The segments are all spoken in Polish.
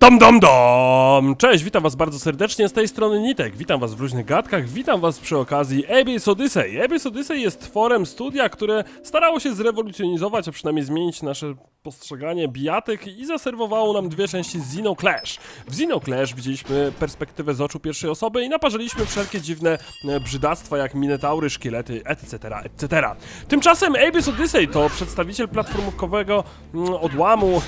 Dom, dom, dom! Cześć, witam was bardzo serdecznie z tej strony Nitek. Witam was w różnych gadkach, witam was przy okazji Abyss Odyssey. Abyss Odyssey jest tworem studia, które starało się zrewolucjonizować, a przynajmniej zmienić nasze postrzeganie bijatyk i zaserwowało nam dwie części Xeno Clash. W Xeno Clash widzieliśmy perspektywę z oczu pierwszej osoby i naparzyliśmy wszelkie dziwne e, brzydactwa jak minetaury, szkielety, etc., etc. Tymczasem Abyss Odyssey to przedstawiciel platformówkowego mm, odłamu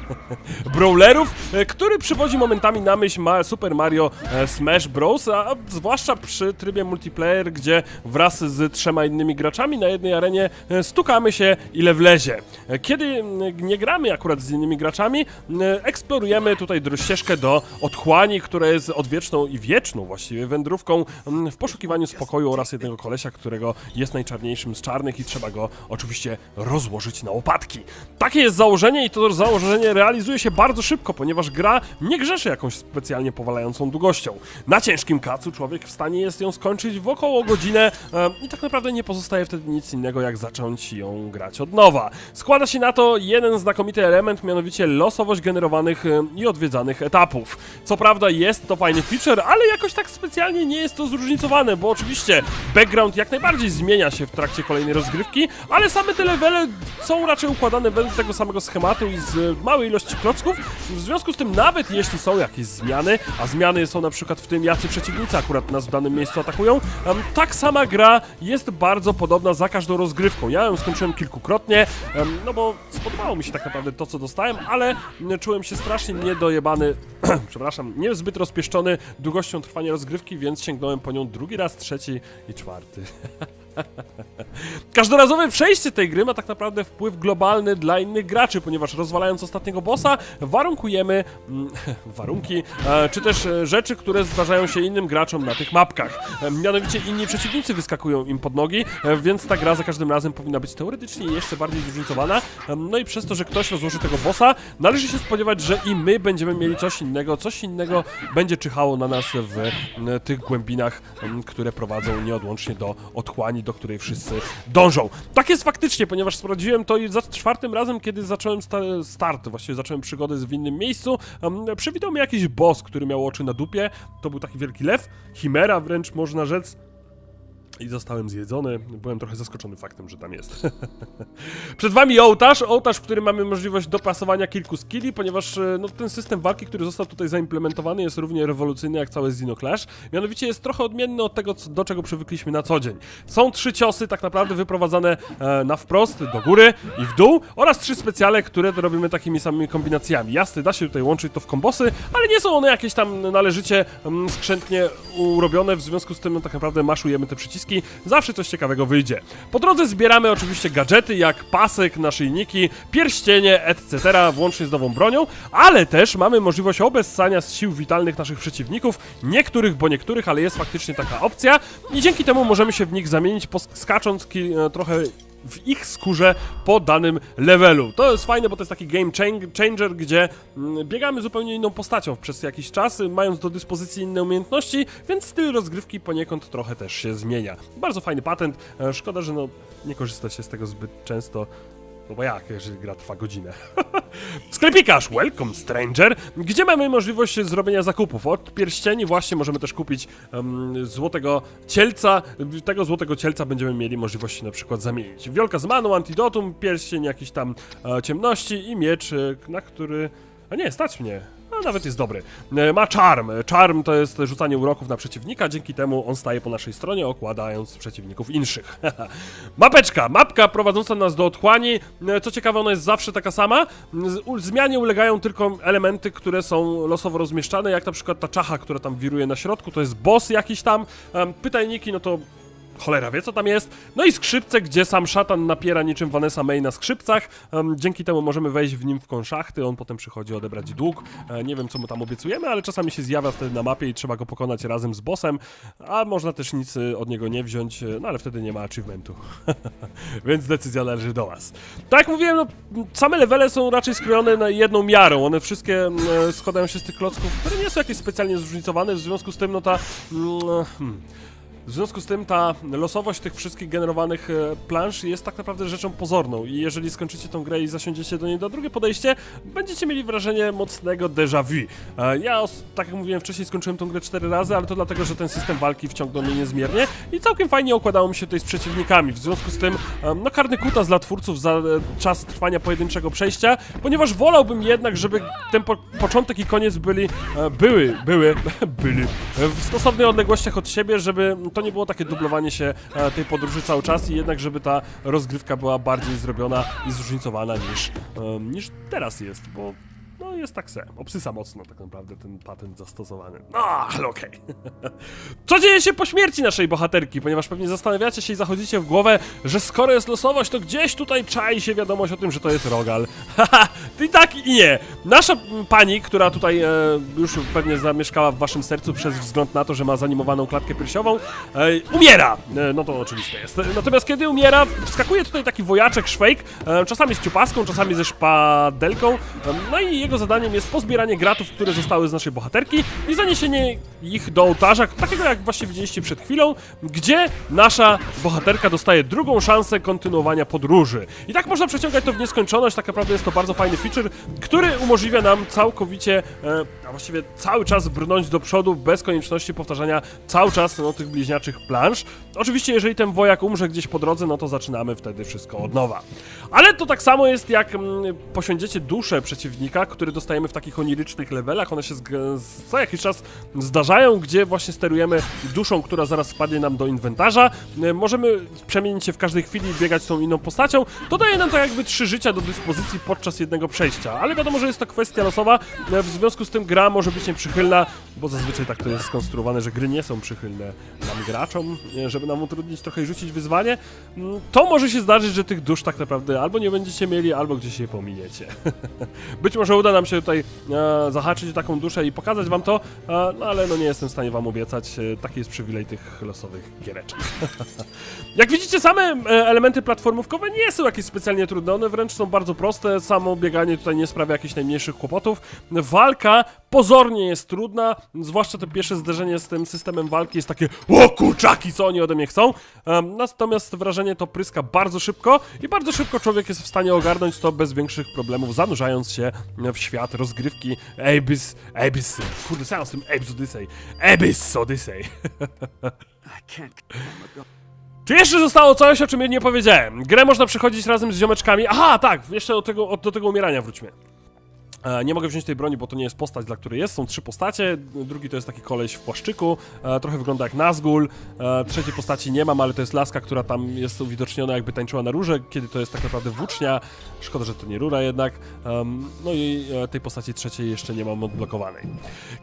brawlerów, e, który przywodzi momentami na myśl Super Mario e, Smash Bros., a zwłaszcza przy trybie multiplayer, gdzie wraz z trzema innymi graczami na jednej arenie stukamy się ile wlezie. Kiedy m, nie gramy akurat z innymi graczami, m, eksplorujemy tutaj ścieżkę do otchłani, która jest odwieczną i wieczną właściwie wędrówką m, w poszukiwaniu spokoju oraz jednego kolesia, którego jest najczarniejszym z czarnych i trzeba go oczywiście rozłożyć na łopatki. Takie jest założenie i to założenie realizuje się bardzo szybko, ponieważ gra nie grzeszy jakąś specjalnie powalającą długością. Na ciężkim kacu człowiek w stanie jest ją skończyć w około godzinę e, i tak naprawdę nie pozostaje wtedy nic innego jak zacząć ją grać od nowa. Składa się na to jeden znakomity element, mianowicie losowość generowanych e, i odwiedzanych etapów. Co prawda jest to fajny feature, ale jakoś tak specjalnie nie jest to zróżnicowane, bo oczywiście background jak najbardziej zmienia się w trakcie kolejnej rozgrywki, ale same te levele są raczej układane według tego samego schematu i z małej ilości klocków. W związku z tym, nawet jeśli są jakieś zmiany, a zmiany są na przykład w tym, jacy przeciwnicy akurat nas w danym miejscu atakują, tak sama gra jest bardzo podobna za każdą rozgrywką. Ja ją skończyłem kilkukrotnie, no bo spodobało mi się tak naprawdę to, co dostałem, ale czułem się strasznie niedojebany, przepraszam, niezbyt rozpieszczony długością trwania rozgrywki, więc sięgnąłem po nią drugi raz, trzeci i czwarty. Każdorazowe przejście tej gry ma tak naprawdę wpływ globalny dla innych graczy, ponieważ rozwalając ostatniego bossa, warunkujemy mm, warunki, e, czy też e, rzeczy, które zdarzają się innym graczom na tych mapkach. E, mianowicie inni przeciwnicy wyskakują im pod nogi, e, więc ta gra za każdym razem powinna być teoretycznie jeszcze bardziej zróżnicowana. E, no i przez to, że ktoś rozłoży tego bossa, należy się spodziewać, że i my będziemy mieli coś innego, coś innego będzie czyhało na nas w m, tych głębinach, m, które prowadzą nieodłącznie do otchłani, do której wszyscy dążą. Tak jest faktycznie, ponieważ sprawdziłem to i za czwartym razem, kiedy zacząłem sta start, właściwie zacząłem przygodę w innym miejscu, um, przywitał mnie jakiś boss, który miał oczy na dupie, to był taki wielki lew, chimera wręcz można rzec, i zostałem zjedzony. Byłem trochę zaskoczony faktem, że tam jest. Przed wami ołtarz, ołtarz, w którym mamy możliwość dopasowania kilku skilli, ponieważ e, no, ten system walki, który został tutaj zaimplementowany jest równie rewolucyjny jak całe Xenoclash. Mianowicie jest trochę odmienny od tego, do czego przywykliśmy na co dzień. Są trzy ciosy tak naprawdę wyprowadzane e, na wprost, do góry i w dół oraz trzy specjale, które robimy takimi samymi kombinacjami. Jasne, da się tutaj łączyć to w kombosy, ale nie są one jakieś tam należycie mm, skrzętnie urobione, w związku z tym no, tak naprawdę maszujemy te przyciski, zawsze coś ciekawego wyjdzie. Po drodze zbieramy oczywiście gadżety jak pasek, naszyjniki, pierścienie, etc., włącznie z nową bronią, ale też mamy możliwość obessania z sił witalnych naszych przeciwników, niektórych, bo niektórych, ale jest faktycznie taka opcja i dzięki temu możemy się w nich zamienić, skacząc e, trochę w ich skórze po danym levelu. To jest fajne, bo to jest taki game chang- changer, gdzie mm, biegamy zupełnie inną postacią przez jakiś czas, mając do dyspozycji inne umiejętności, więc styl rozgrywki poniekąd trochę też się zmienia. Bardzo fajny patent. E, Szkoda, że no nie korzysta się z tego zbyt często. No bo jak, jeżeli gra trwa godzinę? Sklepikarz, welcome stranger, gdzie mamy możliwość zrobienia zakupów. Od pierścieni właśnie możemy też kupić em, złotego cielca. Tego złotego cielca będziemy mieli możliwość na przykład zamienić. Wiolka z maną, antidotum, pierścień jakiś tam e, ciemności i miecz, e, na który... A nie, stać mnie. A nawet jest dobry. E, Ma charm. Charm to jest rzucanie uroków na przeciwnika, dzięki temu on staje po naszej stronie, okładając przeciwników inszych. Mapeczka. Mapka prowadząca nas do otchłani. E, Co ciekawe, ona jest zawsze taka sama. Zmianie ulegają tylko elementy, które są losowo rozmieszczane, jak na przykład ta czacha, która tam wiruje na środku, to jest boss jakiś tam. Em, Pytajniki, no to Cholera wie, co tam jest. No i skrzypce, gdzie sam szatan napiera niczym Vanessa May na skrzypcach. Dzięki temu możemy wejść w nim w konszachty. On potem przychodzi odebrać dług. E, nie wiem, co mu tam obiecujemy, ale czasami się zjawia wtedy na mapie i trzeba go pokonać razem z bossem. A można też nic e, od niego nie wziąć, e, no ale wtedy nie ma achievementu. Więc decyzja należy do Was. Tak jak mówiłem, no, same levele są raczej skrojone na jedną miarą. One wszystkie mm, e, składają się z tych klocków, które nie są jakieś specjalnie zróżnicowane. W związku z tym, no ta. mm, hmm, W związku z tym ta losowość tych wszystkich generowanych e, plansz jest tak naprawdę rzeczą pozorną i jeżeli skończycie tą grę i zasiądziecie do niej do drugie podejście, będziecie mieli wrażenie mocnego déjà vu. E, Ja, tak jak mówiłem wcześniej, skończyłem tą grę cztery razy, ale to dlatego, że ten system walki wciągnął mnie niezmiernie i całkiem fajnie układało mi się tutaj z przeciwnikami. W związku z tym, em, no karny kutas dla twórców za e, czas trwania pojedynczego przejścia, ponieważ wolałbym jednak, żeby ten po początek i koniec byli, e, były, były, byli e, w stosownych odległościach od siebie, żeby to nie było takie dublowanie się e, tej podróży cały czas i jednak, żeby ta rozgrywka była bardziej zrobiona i zróżnicowana niż, em, niż teraz jest, bo no jest tak se. Obsysa mocno tak naprawdę ten patent zastosowany. No, ale okej. Co dzieje się po śmierci naszej bohaterki? Ponieważ pewnie zastanawiacie się i zachodzicie w głowę, że skoro jest losowość, to gdzieś tutaj czai się wiadomość o tym, że to jest Rogal. Haha, i tak i nie. Nasza pani, która tutaj e, już pewnie zamieszkała w waszym sercu przez wzgląd na to, że ma zanimowaną klatkę piersiową, e, umiera. E, no to oczywiste jest. Natomiast kiedy umiera, wskakuje tutaj taki wojaczek szwejk, e, czasami z ciupaską, czasami ze szpadelką. E, no i jego zadaniem jest pozbieranie gratów, które zostały z naszej bohaterki i zaniesienie ich do ołtarza, takiego jak właśnie widzieliście przed chwilą, gdzie nasza bohaterka dostaje drugą szansę kontynuowania podróży. I tak można przeciągać to w nieskończoność, tak naprawdę jest to bardzo fajny feature, który umożliwia nam całkowicie, e, a właściwie cały czas brnąć do przodu bez konieczności powtarzania cały czas no, tych bliźniaczych plansz. Oczywiście, jeżeli ten wojak umrze gdzieś po drodze, no to zaczynamy wtedy wszystko od nowa. Ale to tak samo jest, jak mm, posiądziecie duszę przeciwnika, który dostajemy w takich onirycznych levelach. One się co jakiś czas zdarzają, gdzie właśnie sterujemy duszą, która zaraz wpadnie nam do inwentarza. E, Możemy przemienić się w każdej chwili i biegać tą inną postacią. To daje nam tak jakby trzy życia do dyspozycji podczas jednego przejścia. Ale wiadomo, że jest to kwestia losowa, e, w związku z tym gra może być nieprzychylna, bo zazwyczaj tak to jest skonstruowane, że gry nie są przychylne nam graczom, e, żeby nam utrudnić trochę i rzucić wyzwanie. Mm, To może się zdarzyć, że tych dusz tak naprawdę albo nie będziecie mieli, albo gdzieś je pominiecie. Być może uda nam się tutaj e, zahaczyć taką duszę i pokazać wam to, e, no ale no nie jestem w stanie wam obiecać. E, taki jest przywilej tych losowych giereczek. Jak widzicie, same e, elementy platformówkowe nie są jakieś specjalnie trudne, one wręcz są bardzo proste, samo bieganie tutaj nie sprawia jakichś najmniejszych kłopotów. Walka pozornie jest trudna, zwłaszcza to pierwsze zderzenie z tym systemem walki jest takie o kurczaki, co oni ode mnie chcą. Em, Natomiast wrażenie to pryska bardzo szybko i bardzo szybko człowiek jest w stanie ogarnąć to bez większych problemów, zanurzając się w świat rozgrywki Abyss, Abyss, kurde, sam z tym Abyss Odyssey, Abyss Odyssey. Czy jeszcze zostało coś, o czym nie powiedziałem? Grę można przechodzić razem z ziomeczkami. Aha, tak, jeszcze do tego, do tego umierania wróćmy. E, Nie mogę wziąć tej broni, bo to nie jest postać, dla której jest. Są trzy postacie. Drugi to jest taki koleś w płaszczyku. E, trochę wygląda jak Nazgul. E, trzeciej postaci nie mam, ale to jest laska, która tam jest uwidoczniona, jakby tańczyła na rurze, kiedy to jest tak naprawdę włócznia. Szkoda, że to nie rura jednak. No i tej postaci trzeciej jeszcze nie mam odblokowanej.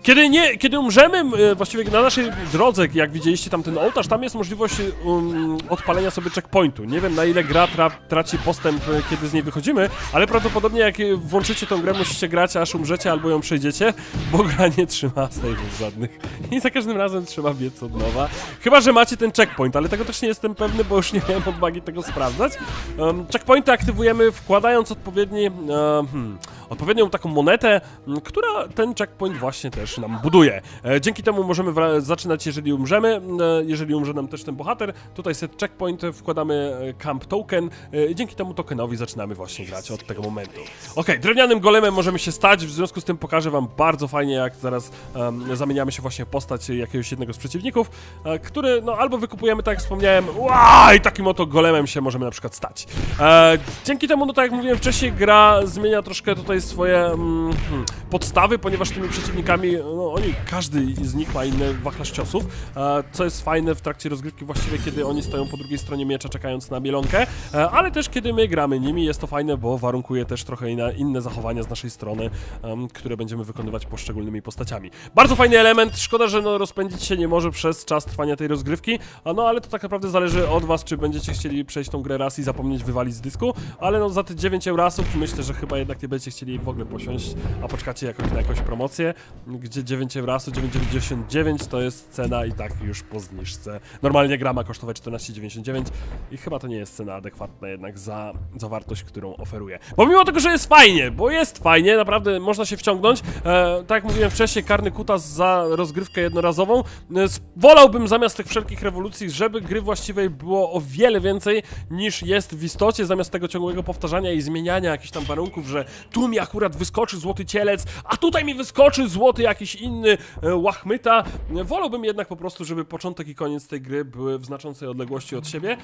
Kiedy nie, kiedy umrzemy, właściwie na naszej drodze, jak widzieliście tam ten ołtarz, tam jest możliwość um, odpalenia sobie checkpointu. Nie wiem na ile gra tra traci postęp, kiedy z niej wychodzimy, ale prawdopodobnie jak włączycie tą grę, musicie grać, aż umrzecie albo ją przejdziecie, bo gra nie trzyma save'ów żadnych. I za każdym razem trzeba biec od nowa. Chyba, że macie ten checkpoint, ale tego też nie jestem pewny, bo już nie miałem odwagi tego sprawdzać. Um, checkpointy aktywujemy wkładając odpowiedni, e, hmm, odpowiednią taką monetę, która ten checkpoint właśnie też nam buduje. E, dzięki temu możemy zaczynać, jeżeli umrzemy, e, jeżeli umrze nam też ten bohater. Tutaj set checkpoint, e, wkładamy camp token i dzięki temu tokenowi zaczynamy właśnie grać od tego momentu. Okej, drewnianym golemem możemy się stać, w związku z tym pokażę wam bardzo fajnie, jak zaraz em, zamieniamy się właśnie w postać jakiegoś jednego z przeciwników, który, no albo wykupujemy, tak jak wspomniałem, i takim oto golemem się możemy na przykład stać. E, dzięki temu, no tak jak mówiłem wcześniej, gra zmienia troszkę tutaj swoje mm, hmm, podstawy, ponieważ tymi przeciwnikami, no oni, każdy z nich ma inny wachlarz ciosów, e, co jest fajne w trakcie rozgrywki właściwie, kiedy oni stoją po drugiej stronie miecza czekając na mielonkę, e, ale też kiedy my gramy nimi, jest to fajne, bo warunkuje też trochę inne, zachowania z naszej strony, które będziemy wykonywać poszczególnymi postaciami. Bardzo fajny element, szkoda, że no, rozpędzić się nie może przez czas trwania tej rozgrywki, no ale to tak naprawdę zależy od was, czy będziecie chcieli przejść tą grę raz i zapomnieć wywalić z dysku, ale no za te 9 eurasów myślę, że chyba jednak nie będziecie chcieli w ogóle posiąść, a poczekacie jakoś na jakąś promocję, gdzie 9 rasu 9,99 to jest cena i tak już po zniżce. Normalnie gra ma kosztować 14,99 i chyba to nie jest cena adekwatna jednak za, za wartość, którą oferuje. Pomimo tego, że jest fajnie, bo jest fajnie, naprawdę można się wciągnąć. E, tak jak mówiłem wcześniej, karny kutas za rozgrywkę jednorazową. E, wolałbym zamiast tych wszelkich rewolucji, żeby gry właściwej było o wiele więcej niż jest w istocie, zamiast tego ciągłego powtarzania i zmieniania jakichś tam warunków, że tu mi akurat wyskoczy złoty cielec, a tutaj mi wyskoczy złoty jakiś inny e, łachmyta. Wolałbym jednak po prostu, żeby początek i koniec tej gry były w znaczącej odległości od siebie,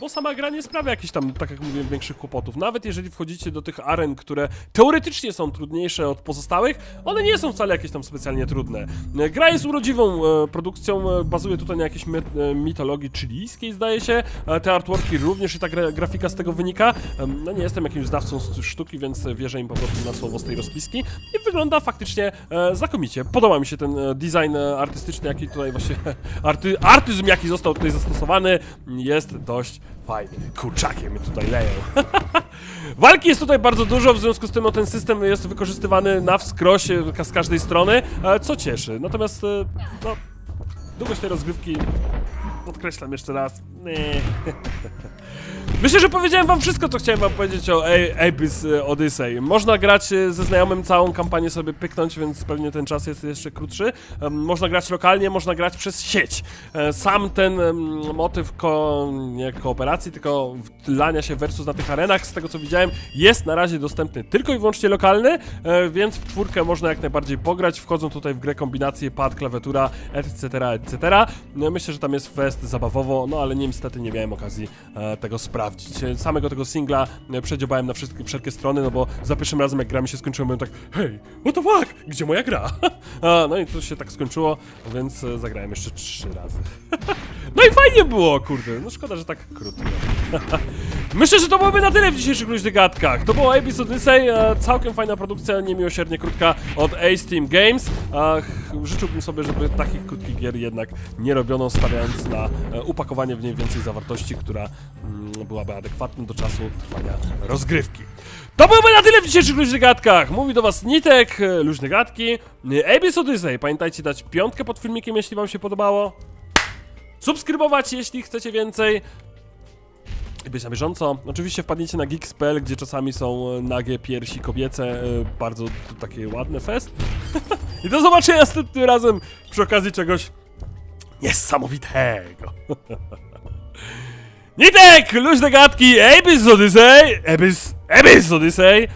bo sama gra nie sprawia jakichś tam, tak jak mówiłem, większych kłopotów. Nawet jeżeli wchodzicie do tych aren, które teoretycznie są trudniejsze od pozostałych, one nie są wcale jakieś tam specjalnie trudne. E, Gra jest urodziwą e, produkcją, bazuje tutaj na jakiejś mit, mitologii chilijskiej, zdaje się. Te artworki również i ta gra, grafika z tego wynika. No nie jestem jakimś znawcą sztuki, więc wierzę im po prostu na słowo z tej rozpiski i wygląda faktycznie e, znakomicie. Podoba mi się ten e, design e, artystyczny, jaki tutaj właśnie, arty, artyzm jaki został tutaj zastosowany, jest dość fajny. Kurczakie mnie tutaj leją. Walki jest tutaj bardzo dużo, w związku z tym no, ten system jest wykorzystywany na wskroś e, z każdej strony, e, co cieszy. Natomiast, e, no, długość tej rozgrywki, podkreślam jeszcze raz, nie. Myślę, że powiedziałem wam wszystko, co chciałem wam powiedzieć o A- Abyss e, Odyssey. Można grać e, ze znajomym całą kampanię sobie pyknąć, więc pewnie ten czas jest jeszcze krótszy. Można grać lokalnie, można grać przez sieć. E, Sam ten motyw ko nie kooperacji, tylko wtlania się versus na tych arenach, z tego co widziałem, jest na razie dostępny tylko i wyłącznie lokalny, więc w czwórkę można jak najbardziej pograć. Wchodzą tutaj w grę kombinacje pad, klawiatura, etc., etc. No, Myślę, że tam jest fest zabawowo, no ale niestety nie miałem okazji tego sprawdzić. E, Samego tego singla e, przedziobałem na wszystkie, wszelkie strony, no bo za pierwszym razem jak gra mi się skończyła, byłem tak hej, what the fuck, gdzie moja gra? A, no i to się tak skończyło, więc e, zagrałem jeszcze trzy razy. No i fajnie było, kurde, no szkoda, że tak krótko. Myślę, że to byłoby na tyle w dzisiejszych luźnych gadkach. To było Abyss Odyssey, całkiem fajna produkcja, niemiłosiernie krótka od Ace Team Games. A, życzyłbym sobie, żeby takich krótkich gier jednak nie robiono, stawiając na e, upakowanie w niej więcej zawartości, która mm, byłaby adekwatna do czasu trwania rozgrywki. To byłoby na tyle w dzisiejszych luźnych gadkach. Mówi do was Nitek, e, luźne gadki. E, Abyss Odyssey, pamiętajcie dać piątkę pod filmikiem, jeśli wam się podobało. Subskrybować, jeśli chcecie więcej być na bieżąco. Oczywiście wpadniecie na Geeks.pl, gdzie czasami są e, nagie piersi kobiece, e, bardzo takie ładne fest. I do zobaczenia następnym razem przy okazji czegoś niesamowitego. Nitek! Luźne gadki! Abyss Odyssey! Abyss... Abyss Odyssey!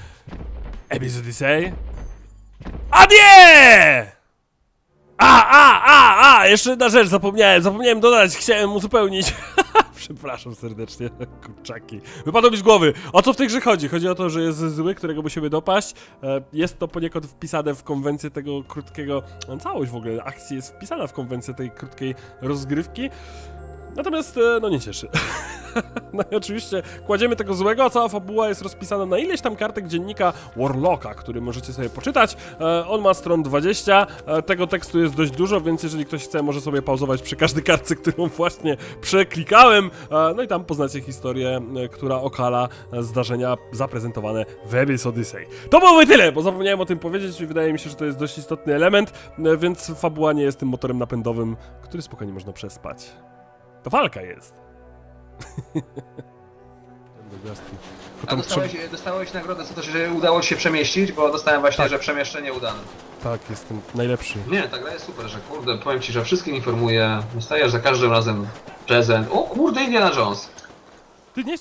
Abyss Odyssey! Adie! A, a, a, a! Jeszcze jedna rzecz zapomniałem, zapomniałem dodać, chciałem uzupełnić. Przepraszam serdecznie, kurczaki. Wypadło mi z głowy. O co w tej grze chodzi? Chodzi o to, że jest zły, którego musimy dopaść. E, Jest to poniekąd wpisane w konwencję tego krótkiego... No, całość w ogóle akcji jest wpisana w konwencję tej krótkiej rozgrywki. Natomiast, e, no nie cieszy. No i oczywiście kładziemy tego złego, a cała fabuła jest rozpisana na ileś tam kartek dziennika Warlocka, który możecie sobie poczytać. E, on ma stron 20, e, tego tekstu jest dość dużo, więc jeżeli ktoś chce, może sobie pauzować przy każdej kartce, którą właśnie przeklikałem. E, no i tam poznacie historię, która okala zdarzenia zaprezentowane w Abyss Odyssey. To byłoby tyle, bo zapomniałem o tym powiedzieć i wydaje mi się, że to jest dość istotny element, więc fabuła nie jest tym motorem napędowym, który spokojnie można przespać. To walka jest. Do gwiazdki. Tylko A dostałeś, dostałeś nagrodę za to, że udało ci się przemieścić, bo dostałem właśnie, Tak. że przemieszczenie udane. Tak, jestem najlepszy. Nie, ta gra jest super, że kurde, powiem ci, że wszystkim informuję, dostajesz za każdym razem prezent. O kurde, Indiana Jones! Ty nie